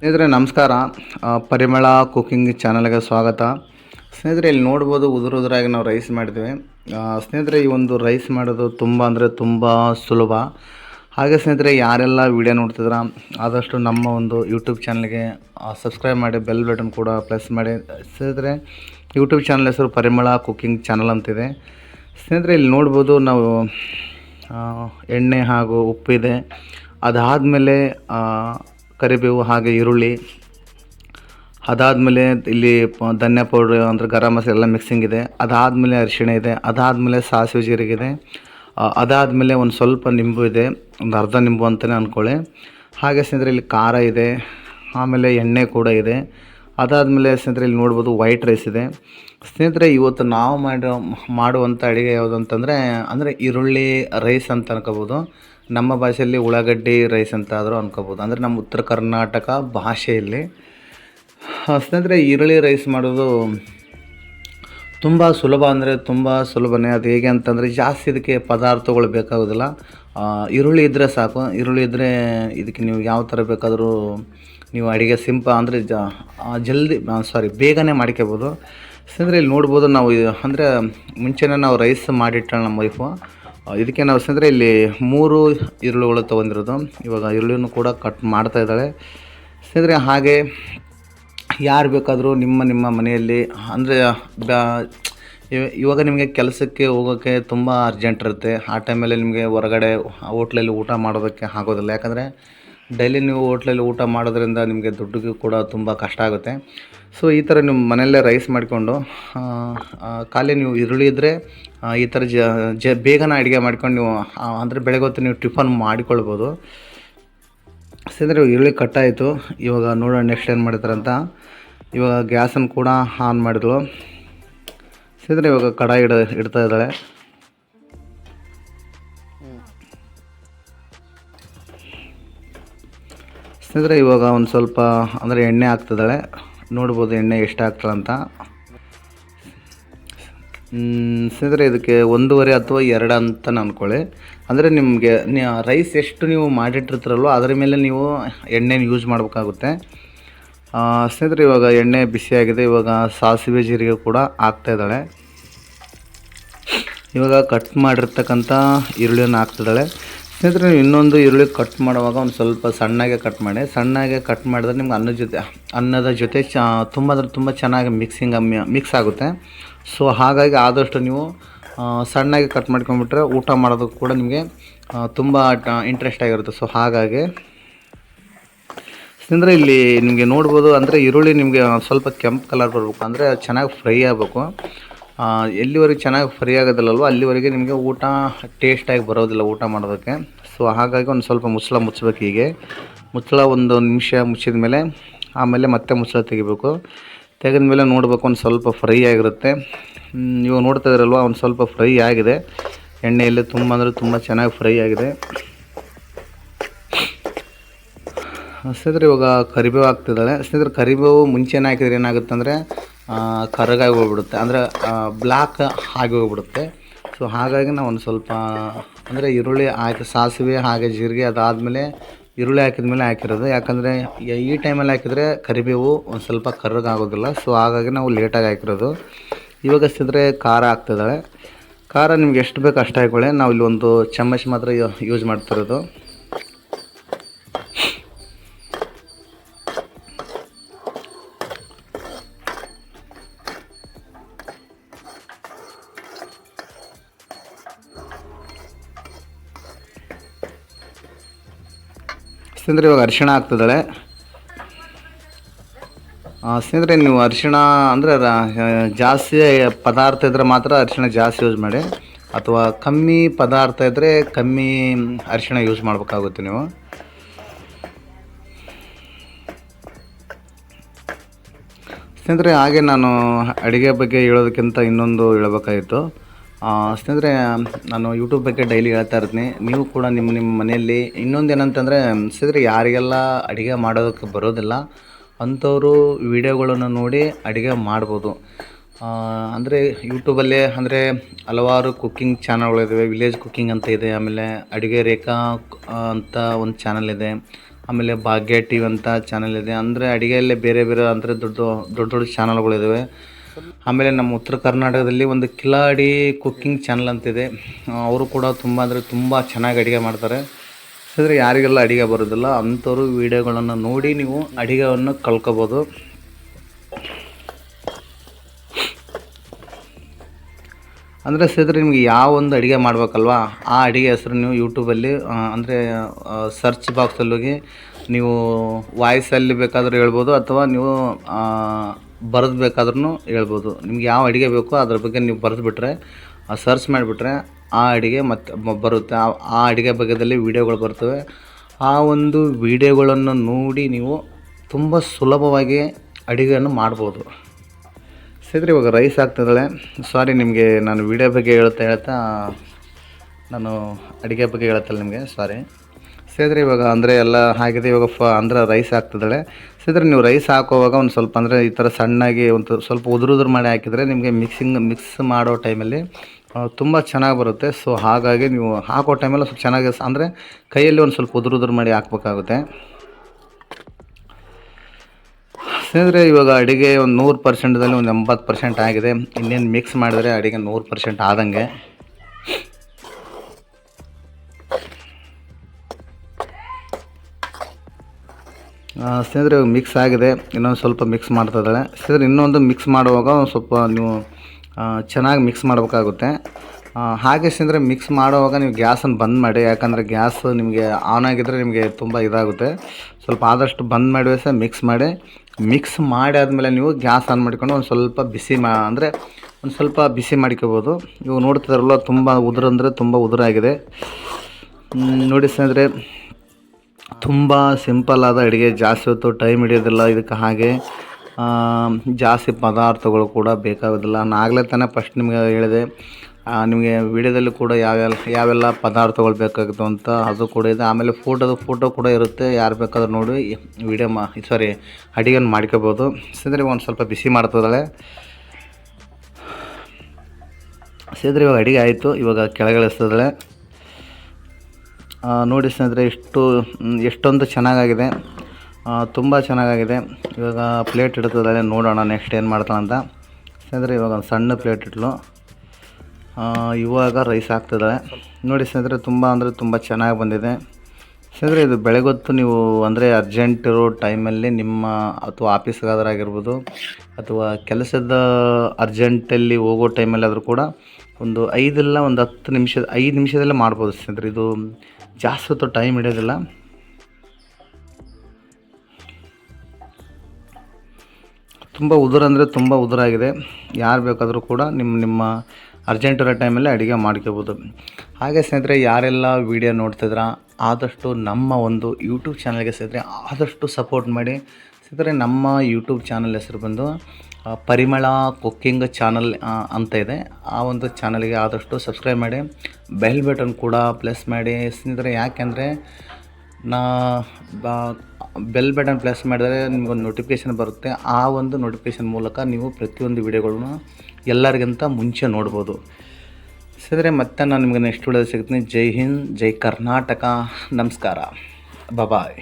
ಸ್ನೇಹಿತರೆ, ನಮಸ್ಕಾರ. ಪರಿಮಳ ಕುಕ್ಕಿಂಗ್ ಚಾನಲ್ಗೆ ಸ್ವಾಗತ. ಸ್ನೇಹಿತರೆ, ಇಲ್ಲಿ ನೋಡ್ಬೋದು ಉದುರು ಉದುರಾಗಿ ನಾವು ರೈಸ್ ಮಾಡಿದ್ವಿ. ಸ್ನೇಹಿತರೆ, ಈ ಒಂದು ರೈಸ್ ಮಾಡೋದು ತುಂಬ ಅಂದರೆ ತುಂಬ ಸುಲಭ. ಹಾಗೆ ಸ್ನೇಹಿತರೆ, ಯಾರೆಲ್ಲ ವಿಡಿಯೋ ನೋಡ್ತಿದ್ರ ಆದಷ್ಟು ನಮ್ಮ ಒಂದು ಯೂಟ್ಯೂಬ್ ಚಾನಲ್ಗೆ ಸಬ್ಸ್ಕ್ರೈಬ್ ಮಾಡಿ ಬೆಲ್ ಬಟನ್ ಕೂಡ ಪ್ರೆಸ್ ಮಾಡಿ. ಸ್ನೇಹಿತರೆ ಯೂಟ್ಯೂಬ್ ಚಾನಲ್ ಹೆಸರು ಪರಿಮಳ ಕುಕ್ಕಿಂಗ್ ಚಾನಲ್ ಅಂತಿದೆ. ಸ್ನೇಹಿತರೆ, ಇಲ್ಲಿ ನೋಡ್ಬೋದು ನಾವು ಎಣ್ಣೆ ಹಾಗೂ ಉಪ್ಪಿದೆ. ಅದಾದಮೇಲೆ ಕರಿಬೇವು ಹಾಗೆ ಈರುಳ್ಳಿ. ಅದಾದಮೇಲೆ ಇಲ್ಲಿ ಧನ್ಯ ಪೌಡ್ರ್ ಅಂದರೆ ಗರಂ ಮಸಾಲೆ ಎಲ್ಲ ಮಿಕ್ಸಿಂಗ್ ಇದೆ. ಅದಾದಮೇಲೆ ಅರಿಶಿಣ ಇದೆ. ಅದಾದಮೇಲೆ ಸಾಸಿವೆ ಜೀರಿಗೆ ಇದೆ. ಅದಾದಮೇಲೆ ಒಂದು ಸ್ವಲ್ಪ ನಿಂಬು ಇದೆ. ಒಂದು ಅರ್ಧ ನಿಂಬು ಅಂತಲೇ ಅಂದ್ಕೊಳ್ಳಿ ಹಾಗೆ ಸ್ನೇಹಿತರೆ ಇಲ್ಲಿ ಖಾರ ಇದೆ. ಆಮೇಲೆ ಎಣ್ಣೆ ಕೂಡ ಇದೆ. ಅದಾದಮೇಲೆ ಸ್ನೇಹಿತರೆ ಇಲ್ಲಿ ನೋಡ್ಬೋದು ವೈಟ್ ರೈಸ್ ಇದೆ. ಸ್ನೇಹಿತರೆ ಇವತ್ತು ನಾವು ಮಾಡೋ ಮಾಡುವಂಥ ಅಡುಗೆ ಯಾವುದು ಅಂತಂದರೆ, ಅಂದರೆ ಈರುಳ್ಳಿ ರೈಸ್ ಅಂತ ಅನ್ಕೋಬೋದು. ನಮ್ಮ ಭಾಷೆಯಲ್ಲಿ ಉಳ್ಳಾಗಡ್ಡಿ ರೈಸ್ ಅಂತ ಆದರೂ ಅನ್ಕೋಬೋದು. ಅಂದರೆ ನಮ್ಮ ಉತ್ತರ ಕರ್ನಾಟಕ ಭಾಷೆಯಲ್ಲಿ ಸ್ನೇಹಿತರೆ ಈರುಳ್ಳಿ ರೈಸ್ ಮಾಡೋದು ತುಂಬ ಸುಲಭ ಅಂದರೆ ತುಂಬ ಸುಲಭನೇ. ಅದು ಹೇಗೆ ಅಂತಂದರೆ ಜಾಸ್ತಿ ಇದಕ್ಕೆ ಪದಾರ್ಥಗಳು ಬೇಕಾಗೋದಿಲ್ಲ. ಈರುಳ್ಳಿ ಇದ್ದರೆ ಸಾಕು. ಈರುಳ್ಳಿ ಇದ್ದರೆ ಇದಕ್ಕೆ ನೀವು ಯಾವ ಥರ ಬೇಕಾದರೂ ನೀವು ಅಡುಗೆ ಸಿಂಪ ಅಂದರೆ ಜ ಜಲ್ದಿ ಸಾರಿ ಬೇಗನೆ ಮಾಡ್ಕೋಬೋದು. ಸ್ನೇಹಿತರೆ, ಇಲ್ಲಿ ನೋಡ್ಬೋದು ನಾವು, ಅಂದರೆ ಮುಂಚೆನೇ ನಾವು ರೈಸ್ ಮಾಡಿಟ್ಟ ನಮ್ಮ ವೈಫು ಆ, ಇದಕ್ಕೆ ನಾವು ಸ್ನೇಹಿತರೆ ಇಲ್ಲಿ ಮೂರು ಈರುಳ್ಳಿಗಳು ತೊಗೊಂಡಿರೋದು. ಇವಾಗ ಈರುಳ್ಳಿನೂ ಕೂಡ ಕಟ್ ಮಾಡ್ತಾ ಇದ್ದಾಳೆ. ಸ್ನೇಹಿತರೆ ಹಾಗೆ ಯಾರು ಬೇಕಾದರೂ ನಿಮ್ಮ ನಿಮ್ಮ ಮನೆಯಲ್ಲಿ ಅಂದರೆ ಇವ- ಇವಾಗ ನಿಮಗೆ ಕೆಲಸಕ್ಕೆ ಹೋಗೋಕ್ಕೆ ತುಂಬ ಅರ್ಜೆಂಟ್ ಇರುತ್ತೆ. ಆ ಟೈಮಲ್ಲಿ ನಿಮಗೆ ಹೊರಗಡೆ ಹೋಟ್ಲಲ್ಲಿ ಊಟ ಮಾಡೋದಕ್ಕೆ ಆಗೋದಿಲ್ಲ. ಯಾಕಂದರೆ ಡೈಲಿ ನೀವು ಹೋಟ್ಲಲ್ಲಿ ಊಟ ಮಾಡೋದ್ರಿಂದ ನಿಮಗೆ ದುಡ್ಡಿಗೂ ಕೂಡ ತುಂಬ ಕಷ್ಟ ಆಗುತ್ತೆ. ಸೊ ಈ ಥರ ನಿಮ್ಮ ಮನೆಯಲ್ಲೇ ರೈಸ್ ಮಾಡಿಕೊಂಡು ಖಾಲಿ ನೀವು ಈರುಳ್ಳಿ ಇದ್ದರೆ ಈ ಥರ ಜ ಜ, ಬೇಗನೆ ಅಡುಗೆ ಮಾಡ್ಕೊಂಡು ನೀವು ಅಂದರೆ ಬೆಳಗ್ಗೆ ಹೊತ್ತು ನೀವು ಟಿಫನ್ ಮಾಡಿಕೊಳ್ಬೋದು. ಸ್ನೇಹಿತರೆ ಈರುಳ್ಳಿ ಕಟ್ಟಾಯಿತು. ಇವಾಗ ನೋಡೋಣ ನೆಕ್ಸ್ಟ್ ಏನು ಮಾಡ್ತಾರೆ ಅಂತ. ಇವಾಗ ಗ್ಯಾಸನ್ನು ಕೂಡ ಆನ್ ಮಾಡಿದ್ಳು ಸ್ನೇಹಿತರೆ ಇವಾಗ ಕಡಾಯಿ ಇಡ, ಇಡ್ತಾ ಇದ್ದಾಳೆ. ಸ್ನೇಹಿತರೆ, ಇವಾಗ ಒಂದು ಸ್ವಲ್ಪ, ಅಂದರೆ ಎಣ್ಣೆ ಹಾಕ್ತಿದ್ದಾಳೆ. ನೋಡ್ಬೋದು ಎಣ್ಣೆ ಎಷ್ಟು ಹಾಕ್ತಾಳೆ ಅಂತ ಸ್ನೇಹಿತರೆ, ಇದಕ್ಕೆ ಒಂದೂವರೆ ಅಥವಾ ಎರಡು ಅಂತ ಅಂದ್ಕೊಳ್ಳಿ ಅಂದರೆ ನಿಮಗೆ ರೈಸ್ ಎಷ್ಟು ನೀವು ಮಾಡಿಟ್ಟಿರ್ತೀರಲ್ವ, ಅದರ ಮೇಲೆ ನೀವು ಎಣ್ಣೆನ ಯೂಸ್ ಮಾಡಬೇಕಾಗುತ್ತೆ. ಸ್ನೇಹಿತರೆ, ಇವಾಗ ಎಣ್ಣೆ ಬಿಸಿಯಾಗಿದೆ ಇವಾಗ ಸಾಸಿವೆ ಜೀರಿಗೆ ಕೂಡ ಹಾಕ್ತಾಯಿದ್ದಾಳೆ ಇವಾಗ ಕಟ್ ಮಾಡಿರ್ತಕ್ಕಂಥ ಈರುಳ್ಳಿಯನ್ನು ಹಾಕ್ತಿದ್ದಾಳೆ. ಸ್ನೇಹಿತರೆ, ನೀವು ಇನ್ನೊಂದು ಈರುಳ್ಳಿ ಕಟ್ ಮಾಡುವಾಗ ಒಂದು ಸ್ವಲ್ಪ ಸಣ್ಣಗೆ ಕಟ್ ಮಾಡಿ. ಸಣ್ಣಗೆ ಕಟ್ ಮಾಡಿದ್ರೆ ನಿಮ್ಗೆ ಅನ್ನದ ಜೊತೆ ಅನ್ನದ ಜೊತೆ ಚ, ತುಂಬ ಅಂದರೆ ತುಂಬ ಚೆನ್ನಾಗಿ ಮಿಕ್ಸಿಂಗ್ ಮಿಕ್ಸ್ ಆಗುತ್ತೆ. ಸೊ ಹಾಗಾಗಿ ಆದಷ್ಟು ನೀವು ಸಣ್ಣಗೆ ಕಟ್ ಮಾಡ್ಕೊಂಡ್ಬಿಟ್ರೆ ಊಟ ಮಾಡೋದಕ್ಕೆ ಕೂಡ ನಿಮಗೆ ತುಂಬ ಇಂಟ್ರೆಸ್ಟ್ ಆಗಿರುತ್ತೆ. ಸೊ ಹಾಗಾಗಿ ಅಂದರೆ ಇಲ್ಲಿ ನಿಮಗೆ ನೋಡ್ಬೋದು ಅಂದರೆ ಈರುಳ್ಳಿ ನಿಮಗೆ ಸ್ವಲ್ಪ ಕೆಂಪು ಕಲರ್ ಬರಬೇಕು ಅಂದರೆ ಚೆನ್ನಾಗಿ ಫ್ರೈ ಆಗಬೇಕು. ಎಲ್ಲಿವರೆಗೆ ಚೆನ್ನಾಗಿ ಫ್ರೀ ಆಗೋದಿಲ್ಲಲ್ವ ಅಲ್ಲಿವರೆಗೆ ನಿಮಗೆ ಊಟ ಟೇಸ್ಟಾಗಿ ಬರೋದಿಲ್ಲ ಊಟ ಮಾಡೋದಕ್ಕೆ. ಸೊ ಹಾಗಾಗಿ ಒಂದು ಸ್ವಲ್ಪ ಮುಚ್ಚಳ ಮುಚ್ಚಬೇಕು ಹೀಗೆ. ಮುಚ್ಚಳ ಒಂದು ನಿಮಿಷ ಮುಚ್ಚಿದ ಮೇಲೆ ಆಮೇಲೆ ಮತ್ತೆ ಮುಚ್ಚಳ ತೆಗಿಬೇಕು. ತೆಗೆದ ಮೇಲೆ ನೋಡಬೇಕು ಒಂದು ಸ್ವಲ್ಪ ಫ್ರೈ ಆಗಿರುತ್ತೆ. ನೀವು ನೋಡ್ತಾ ಇದ್ರಲ್ವ ಒಂದು ಸ್ವಲ್ಪ ಫ್ರೈ ಆಗಿದೆ. ಎಣ್ಣೆಯಲ್ಲಿ ತುಂಬ ಅಂದರೆ ತುಂಬ ಚೆನ್ನಾಗಿ ಫ್ರೈ ಆಗಿದೆ. ಸ್ನೇಹಿತರೆ, ಇವಾಗ ಕರಿಬೇವು ಹಾಕ್ತಿದ್ದಾಳೆ ಸ್ನೇಹಿತರೆ, ಕರಿಬೇವು ಮುಂಚೆನೇ ಹಾಕಿದ್ರೆ ಏನಾಗುತ್ತೆ ಅಂದರೆ ಕರಗಾಗಿ ಹೋಗ್ಬಿಡುತ್ತೆ. ಅಂದರೆ ಬ್ಲ್ಯಾಕ್ ಆಗಿ ಹೋಗ್ಬಿಡುತ್ತೆ. ಸೊ ಹಾಗಾಗಿ ನಾವು ಒಂದು ಸ್ವಲ್ಪ, ಅಂದರೆ ಈರುಳ್ಳಿ ಹಾಕಿ, ಸಾಸಿವೆ ಹಾಗೆ ಜೀರಿಗೆ ಅದಾದಮೇಲೆ ಈರುಳ್ಳಿ ಹಾಕಿದ ಮೇಲೆ ಹಾಕಿರೋದು. ಯಾಕಂದರೆ, ಈ ಟೈಮಲ್ಲಿ ಹಾಕಿದರೆ ಕರಿಬೇವು ಒಂದು ಸ್ವಲ್ಪ ಕರ್ರಗಾಗೋದಿಲ್ಲ ಸೊ ಹಾಗಾಗಿ ನಾವು ಲೇಟಾಗಿ ಹಾಕಿರೋದು. ಇವಾಗ ಸಿದ್ರೆ ಖಾರ ಹಾಕ್ತಿದ್ದಾಳೆ ಖಾರ ನಿಮ್ಗೆ ಎಷ್ಟು ಬೇಕು ಅಷ್ಟು ಹಾಕೊಳ್ಳಿ. ನಾವು ಇಲ್ಲಿ ಒಂದು ಚಮಚ ಮಾತ್ರ ಯೂಸ್ ಮಾಡ್ತಿರೋದು. ಸ್ನೇಹಿತರೆ, ಇವಾಗ ಅರಿಶಿಣ ಹಾಕ್ತಿದ್ದಾಳೆ ಸ್ನೇಹಿತರೆ, ನೀವು ಅರಿಶಿಣ ಅಂದರೆ ಜಾಸ್ತಿ ಪದಾರ್ಥ ಇದ್ದರೆ ಮಾತ್ರ ಅರಿಶಿಣ ಜಾಸ್ತಿ ಯೂಸ್ ಮಾಡಿ. ಅಥವಾ ಕಮ್ಮಿ ಪದಾರ್ಥ ಇದ್ದರೆ ಕಮ್ಮಿ ಅರಿಶಿಣ ಯೂಸ್ ಮಾಡಬೇಕಾಗುತ್ತೆ ನೀವು. ಸ್ನೇಹಿತರೆ, ಹಾಗೆ ನಾನು ಅಡುಗೆ ಬಗ್ಗೆ ಹೇಳೋದಕ್ಕಿಂತ ಇನ್ನೊಂದು ಹೇಳಬೇಕಾಗಿತ್ತು. ಸ್ನೇಹಿತರೆ, ನಾನು ಯೂಟ್ಯೂಬ್ ಬಗ್ಗೆ ಡೈಲಿ ಹೇಳ್ತಾ ಇರ್ತೀನಿ. ನೀವು ಕೂಡ ನಿಮ್ಮ ನಿಮ್ಮ ಮನೆಯಲ್ಲಿ ಇನ್ನೊಂದು ಏನಂತಂದರೆ, ಸ್ನೇಹಿತರೆ, ಯಾರಿಗೆಲ್ಲ ಅಡುಗೆ ಮಾಡೋದಕ್ಕೆ ಬರೋದಿಲ್ಲ, ಅಂಥವರು ವಿಡಿಯೋಗಳನ್ನು ನೋಡಿ ಅಡುಗೆ ಮಾಡ್ಬೋದು. ಅಂದರೆ ಯೂಟ್ಯೂಬಲ್ಲೇ ಅಂದರೆ ಹಲವಾರು ಕುಕ್ಕಿಂಗ್ ಚಾನಲ್ಗಳಿದ್ದಾವೆ ವಿಲೇಜ್ ಕುಕ್ಕಿಂಗ್ ಅಂತ ಇದೆ, ಆಮೇಲೆ ಅಡುಗೆ ರೇಖಾ ಅಂತ ಒಂದು ಚಾನಲ್ ಇದೆ. ಆಮೇಲೆ ಭಾಗ್ಯ ಟಿ ವಿ ಅಂತ ಚಾನಲ್ ಇದೆ. ಅಂದರೆ ಅಡುಗೆಯಲ್ಲೇ ಬೇರೆ ಬೇರೆ, ಅಂದರೆ ದೊಡ್ಡ ದೊಡ್ಡ ದೊಡ್ಡ ಚಾನಲ್ಗಳಿದ್ದಾವೆ ಆಮೇಲೆ ನಮ್ಮ ಉತ್ತರ ಕರ್ನಾಟಕದಲ್ಲಿ ಒಂದು ಕಿಲಾಡಿ ಕುಕ್ಕಿಂಗ್ ಚಾನಲ್ ಅಂತಿದೆ. ಅವರು ಕೂಡ ತುಂಬ ಅಂದರೆ ತುಂಬ ಚೆನ್ನಾಗಿ ಅಡುಗೆ ಮಾಡ್ತಾರೆ. ಅಂದರೆ ಯಾರಿಗೆಲ್ಲ ಅಡುಗೆ ಬರೋದಿಲ್ಲ, ಅಂಥವ್ರು ವೀಡಿಯೋಗಳನ್ನು ನೋಡಿ ನೀವು ಅಡುಗೆಯನ್ನು ಕಲ್ಕೋಬೋದು ಅಂದರೆ ಸೇದ್ರೆ, ನಿಮಗೆ ಯಾವ ಒಂದು ಅಡುಗೆ ಮಾಡಬೇಕಲ್ವಾ? ಆ ಅಡುಗೆ ಹೆಸರು ನೀವು ಯೂಟ್ಯೂಬಲ್ಲಿ ಅಂದರೆ ಸರ್ಚ್ ಬಾಕ್ಸಲ್ಲಿ ಹೋಗಿ ನೀವು ವಾಯ್ಸಲ್ಲಿ ಬೇಕಾದರೂ ಹೇಳ್ಬೋದು, ಅಥವಾ ನೀವು ಬರೆದು ಬೇಕಾದ್ರೂ ಹೇಳ್ಬೋದು. ನಿಮ್ಗೆ ಯಾವ ಅಡುಗೆ ಬೇಕೋ ಅದ್ರ ಬಗ್ಗೆ ನೀವು ಬರೆದು ಬಿಟ್ಟರೆ ಸರ್ಚ್ ಮಾಡಿಬಿಟ್ರೆ ಆ ಅಡುಗೆ ಮತ್ತು ಬರುತ್ತೆ. ಆ ಆ ಅಡುಗೆ ಬಗ್ಗೆದಲ್ಲಿ ವೀಡಿಯೋಗಳು ಬರ್ತವೆ. ಆ ಒಂದು ವೀಡಿಯೋಗಳನ್ನು ನೋಡಿ ನೀವು ತುಂಬ ಸುಲಭವಾಗಿ ಅಡುಗೆಯನ್ನು ಮಾಡ್ಬೋದು. ಸ್ನೇಹಿತರೆ, ಇವಾಗ ರೈಸ್ ಆಗ್ತಿದ್ದಾಳೆ ಸಾರಿ ನಿಮಗೆ ನಾನು ವೀಡಿಯೋ ಬಗ್ಗೆ ಹೇಳ್ತಾ ಹೇಳ್ತಾ, ನಾನು ಅಡುಗೆ ಬಗ್ಗೆ ಹೇಳ್ತಲ್ಲ ನಿಮಗೆ. ಸಾರಿ ಸೇದ್ರೆ ಇವಾಗ ಅಂದರೆ ಎಲ್ಲ ಆಗಿದೆ ಇವಾಗ ಫ ಅಂದರೆ ರೈಸ್ ಹಾಕ್ತಿದ್ದಾಳೆ. ಸೇದ್ರೆ ನೀವು ರೈಸ್ ಹಾಕೋವಾಗ ಒಂದು ಸ್ವಲ್ಪ ಅಂದರೆ ಈ ಥರ ಸಣ್ಣಾಗಿ ಒಂದು ಸ್ವಲ್ಪ ಉದುರು ಮಾಡಿ ಹಾಕಿದರೆ ನಿಮಗೆ ಮಿಕ್ಸಿಂಗ್ ಮಿಕ್ಸ್ ಮಾಡೋ ಟೈಮಲ್ಲಿ ತುಂಬ ಚೆನ್ನಾಗಿ ಬರುತ್ತೆ. ಸೊ ಹಾಗಾಗಿ ನೀವು ಹಾಕೋ ಟೈಮಲ್ಲಿ ಸ್ವಲ್ಪ ಚೆನ್ನಾಗಿ ಅಂದರೆ ಕೈಯಲ್ಲಿ ಒಂದು ಸ್ವಲ್ಪ ಉದುರು ಉದುರು ಮಾಡಿ ಹಾಕ್ಬೇಕಾಗುತ್ತೆ. ಸ್ನೇಹಿತರೆ ಇವಾಗ ಅಡುಗೆ ಒಂದು ನೂರು ಪರ್ಸೆಂಟ್ದಲ್ಲಿ ಒಂದು ಎಂಬತ್ತು ಪರ್ಸೆಂಟ್ ಆಗಿದೆ. ಇನ್ನೇನು ಮಿಕ್ಸ್ ಮಾಡಿದರೆ ಅಡುಗೆ ನೂರು ಪರ್ಸೆಂಟ್ ಆದಂಗೆ. ಸ್ನೇಹಿತರೆ ಮಿಕ್ಸ್ ಆಗಿದೆ. ಇನ್ನೊಂದು ಸ್ವಲ್ಪ ಮಿಕ್ಸ್ ಮಾಡ್ತಾ ಇದ್ದಾಳೆ. ಸ್ನೇಹಿತರೆ, ಇನ್ನೊಂದು ಮಿಕ್ಸ್ ಮಾಡುವಾಗ ಒಂದು ಸ್ವಲ್ಪ ನೀವು ಚೆನ್ನಾಗಿ ಮಿಕ್ಸ್ ಮಾಡಬೇಕಾಗುತ್ತೆ. ಹಾಗೆ ಸ್ನೇಹಿತರೆ ಮಿಕ್ಸ್ ಮಾಡುವಾಗ ನೀವು ಗ್ಯಾಸನ್ನು ಬಂದ್ ಮಾಡಿ. ಯಾಕಂದರೆ ಗ್ಯಾಸ್ ನಿಮಗೆ ಆನ್ ಆಗಿದ್ದರೆ ನಿಮಗೆ ತುಂಬ ಇದಾಗುತ್ತೆ. ಸ್ವಲ್ಪ ಆದಷ್ಟು ಬಂದ್ ಮಾಡಿ ಸಹ ಮಿಕ್ಸ್ ಮಾಡಿ. ಮಿಕ್ಸ್ ಮಾಡಿ ಆದಮೇಲೆ ನೀವು ಗ್ಯಾಸ್ ಆನ್ ಮಾಡಿಕೊಂಡು ಒಂದು ಸ್ವಲ್ಪ ಬಿಸಿ ಮಾ, ಅಂದರೆ ಒಂದು ಸ್ವಲ್ಪ ಬಿಸಿ ಮಾಡ್ಕೋಬೋದು. ಇವಾಗ ನೋಡ್ತಿದ್ರಲ್ಲ ತುಂಬ ಉದುರು ಅಂದರೆ ತುಂಬ ಉದುರಾಗಿದೆ. ನೋಡಿ ಸ್ನೇಹಿತರೆ ತುಂಬ ಸಿಂಪಲ್ ಆದ ಅಡುಗೆ. ಜಾಸ್ತಿ ಹೊತ್ತು ಟೈಮ್ ಹಿಡಿಯೋದಿಲ್ಲ ಇದಕ್ಕೆ ಹಾಗೆ. ಜಾಸ್ತಿ ಪದಾರ್ಥಗಳು ಕೂಡ ಬೇಕಾಗೋದಿಲ್ಲ. ನಾನು ಆಗಲೇ ತಾನೇ ಫಸ್ಟ್ ನಿಮಗೆ ಹೇಳಿದೆ. ನಿಮಗೆ ವಿಡಿಯೋದಲ್ಲಿ ಕೂಡ ಯಾವ್ಯಾವ ಯಾವೆಲ್ಲ ಪದಾರ್ಥಗಳು ಬೇಕಾಗಿತ್ತು ಅಂತ ಅದು ಕೂಡ ಇದೆ. ಆಮೇಲೆ ಫೋಟೋದು ಫೋಟೋ ಕೂಡ ಇರುತ್ತೆ. ಯಾರು ಬೇಕಾದ್ರೂ ನೋಡಿ ವಿಡಿಯೋ ಮಾ ಸಾರಿ ಅಡುಗೆನ ಮಾಡ್ಕೋಬೋದು. ಸಿದ್ರೆ ಒಂದು ಸ್ವಲ್ಪ ಬಿಸಿ ಮಾಡ್ತದಾಳೆ ಸಿದ್ರೆ ಇವಾಗ ಅಡುಗೆ ಆಯಿತು. ಇವಾಗ ಕೆಳಗಿಳಿಸ್ತದಾಳೆ ನೋಡಿ ಸ್ನೇಹಿತರೆ ಇಷ್ಟು ಮ್, ಎಷ್ಟೊಂದು ಚೆನ್ನಾಗಾಗಿದೆ. ತುಂಬ ಚೆನ್ನಾಗಾಗಿದೆ. ಇವಾಗ ಪ್ಲೇಟ್ ಇಡ್ತದಲ್ಲೇ ನೋಡೋಣ ನೆಕ್ಸ್ಟ್ ಏನು ಮಾಡ್ತಾಳೆ ಅಂತ. ಸ್ನೇಹಿತರೆ ಇವಾಗ ಒಂದು ಸಣ್ಣ ಪ್ಲೇಟ್ ಇಟ್ಲು. ಇವಾಗ ರೈಸ್ ಹಾಕ್ತಿದ್ದಾಳೆ ನೋಡಿ ಸ್ನೇಹಿತರೆ ತುಂಬ ಅಂದರೆ ತುಂಬ ಚೆನ್ನಾಗಿ ಬಂದಿದೆ. ಸ್ನೇಹಿತರೆ ಇದು ಬೆಳಗೊತ್ತು ನೀವು ಅಂದರೆ ಅರ್ಜೆಂಟ್ ಇರೋ ಟೈಮಲ್ಲಿ ನಿಮ್ಮ ಅಥವಾ ಆಫೀಸ್ಗಾದ್ರಾಗಿರ್ಬೋದು ಅಥವಾ ಕೆಲಸದ ಅರ್ಜೆಂಟಲ್ಲಿ ಹೋಗೋ ಟೈಮಲ್ಲಾದರೂ ಕೂಡ ಒಂದು ಐದಲ್ಲ ಒಂದು ಹತ್ತು ನಿಮಿಷ, ಐದು ನಿಮಿಷದಲ್ಲೇ ಮಾಡ್ಬೋದು ಸ್ನೇಹಿತರೆ. ಇದು ಜಾಸ್ತಿ ಹೊತ್ತು ಟೈಮ್ ಹಿಡಿಯೋದಿಲ್ಲ. ತುಂಬ ಉದುರ ಅಂದರೆ ತುಂಬ ಉದುರಾಗಿದೆ ಯಾರು ಬೇಕಾದರೂ ಕೂಡ ನಿಮ್ಮ ನಿಮ್ಮ ಅರ್ಜೆಂಟ್ ಇರೋ ಟೈಮಲ್ಲಿ ಅಡುಗೆ ಮಾಡ್ಕೋಬೋದು. ಹಾಗೆ ಸ್ನೇಹಿತರೆ, ಯಾರೆಲ್ಲ ವೀಡಿಯೋ ನೋಡ್ತಿದ್ರ ಆದಷ್ಟು ನಮ್ಮ ಒಂದು ಯೂಟ್ಯೂಬ್ ಚಾನಲ್ಗೆ ಸ್ನೇಹಿತರೆ, ಆದಷ್ಟು ಸಪೋರ್ಟ್ ಮಾಡಿ. ಸ್ನೇಹಿತರೆ, ನಮ್ಮ ಯೂಟ್ಯೂಬ್ ಚಾನಲ್ ಹೆಸರು ಬಂದು ಪರಿಮಳ ಕುಕ್ಕಿಂಗ್ ಚಾನಲ್ ಅಂತ ಇದೆ. ಆ ಒಂದು ಚಾನಲ್ಗೆ ಆದಷ್ಟು ಸಬ್ಸ್ಕ್ರೈಬ್ ಮಾಡಿ ಬೆಲ್ ಬಟನ್ ಕೂಡ ಪ್ಲಸ್ ಮಾಡಿ. ಸ್ನೇಹಿತರೆ, ಯಾಕೆಂದರೆ ನಾ ಬೆಲ್ ಬಟನ್ ಪ್ಲಸ್ ಮಾಡಿದರೆ ನಿಮಗೊಂದು ನೋಟಿಫಿಕೇಷನ್ ಬರುತ್ತೆ. ಆ ಒಂದು ನೋಟಿಫಿಕೇಷನ್ ಮೂಲಕ ನೀವು ಪ್ರತಿಯೊಂದು ವಿಡಿಯೋಗಳನ್ನ ಎಲ್ಲರಿಗಿಂತ ಮುಂಚೆ ನೋಡ್ಬೋದು. ಸರಿ ಮತ್ತೆ ನಾನು ನಿಮಗೆ ನೆಕ್ಸ್ಟ್ ವಿಡಿಯೋ ಸಿಗ್ತೀನಿ. ಜೈ ಹಿಂದ್, ಜೈ ಕರ್ನಾಟಕ. ನಮಸ್ಕಾರ. ಬಾಯ್